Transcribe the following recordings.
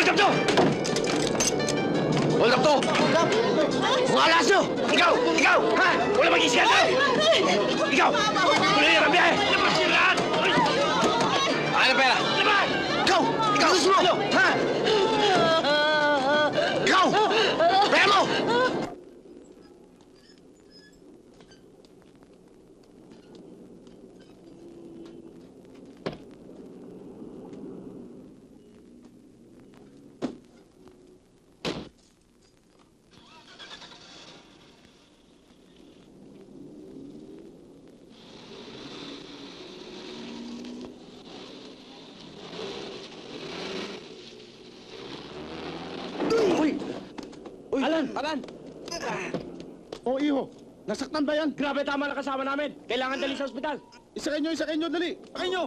Hold up to! Hold up to! Mga alas nyo! Ikaw! Ikaw! Ha? Wala mag-isigan tayo! Ikaw! Tuloy ang biyahe! Labas niyo lahat! Ano pera? Labas! Ikaw! Ikaw! Ikaw! Pera mo! Uy! Alan! Alan! Oh, iho! Nasaktan ba yan? Grabe tama na kasama namin. Kailangan dali sa ospital. Isakay nyo, isakay nyo, dali! Isakay nyo!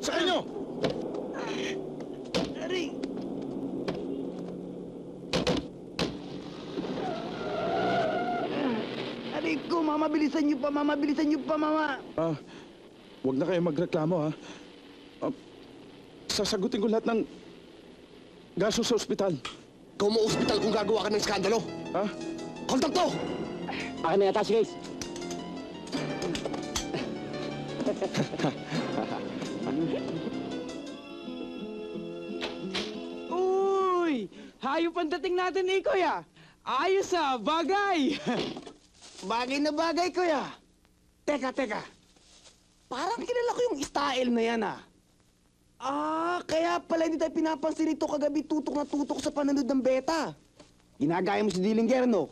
Isakay nyo! Aray ko, mama, bilisan niyo pa, mama, bilisan niyo pa, mama. Ah, huwag na kayo magreklamo, ha? Ah, sasagutin ko lahat ng gasto sa ospital. Ikaw mo ospital kung gagawa ka ng skandalo. Ha? Hold up to! Akin na yata si Grace. Uy! Hayop ang dating natin eh, kuya. Ayos ah, bagay. bagay na bagay, kuya. Teka, teka. Parang kilala ko yung style na yan ah. Ah, kaya pala hindi tayo pinapansin ito kagabi tutok na tutok sa pananood ng beta. Ginagaya mo si Dillinger, no?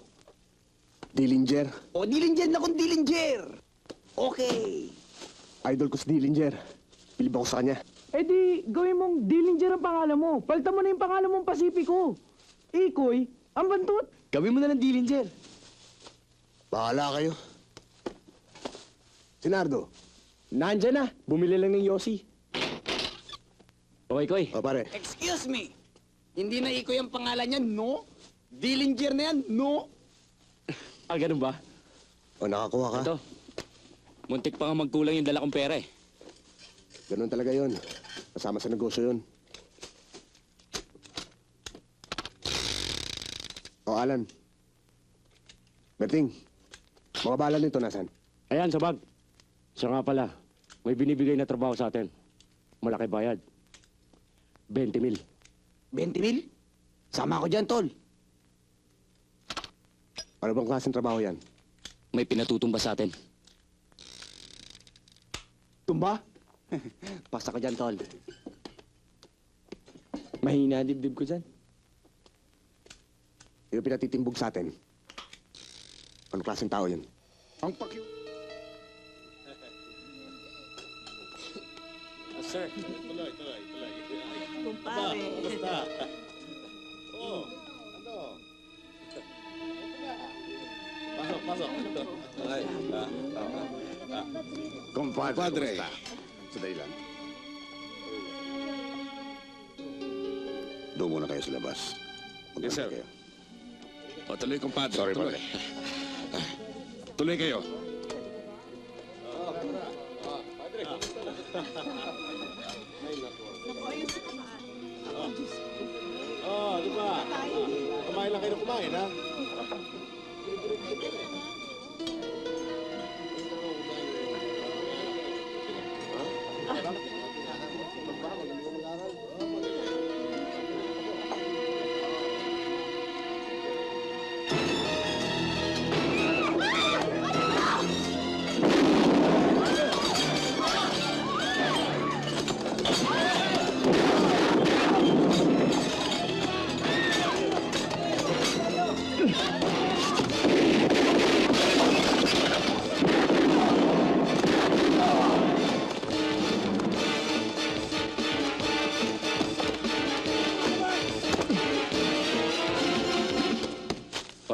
Dillinger. O, Dillinger na kung Dillinger. Okay. Idol ko si Dillinger. Bilib ako sa kanya. Eh di, gawin mong Dillinger ang pangalan mo. Palta mo na yung pangalan mong Pasipiko. Ikoy, ang bantot. Gawin mo na ng Dillinger. Bahala kayo. Sinardo. Nandyan na. Bumili lang ng Yossi. Okay, Koy. O pare. Excuse me. Hindi na Ikoy ang pangalan niya, no? Dillinger na yan, no? Ah, ganun ba? O nakakuha ka. Ito. Muntik pa nga magkulang yung dala kong pera eh. Ganun talaga yon. Kasama sa negosyo yon. O Alan. Berting. Mga bala nito nasan? Ayan, sa bag. Siya nga pala, may binibigay na trabaho sa atin. Malaki bayad. 20 mil. 20 mil? Sama ko dyan, tol. Ano bang klaseng trabaho yan? May pinatutumba sa atin. Tumba? Pasa ko dyan, tol. Mahina ang dibdib ko dyan. Yung pinatitimbog sa atin. Ano klaseng tao yun? Ang pakyo... Sir. Compadre. Sandali lang. Doon muna kayo sa labas. Yes, sir. Kayo. O, tuloy, kumpadre. Sorry, tuloy. Tuloy kayo. Oh, di ba? Kumain lang kayo kumain, ha?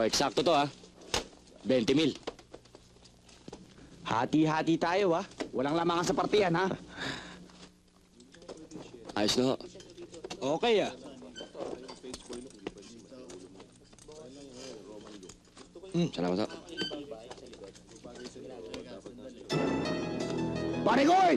O, eksakto to ha. 20 mil. Hati-hati tayo, ha? Walang lamangan sa partiyan, ha? Ayos na. Okay, ah. Salamat ho. Pare Goy!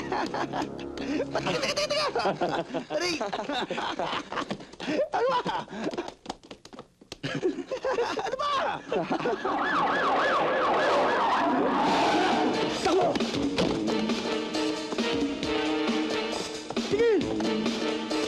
Teka, teka, teka, teka! Aray! Ano ba? Ano ba? Tigil!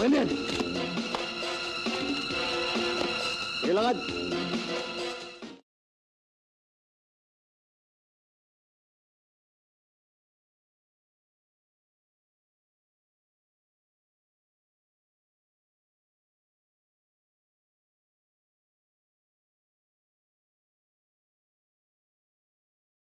Akin yan! Sige langad.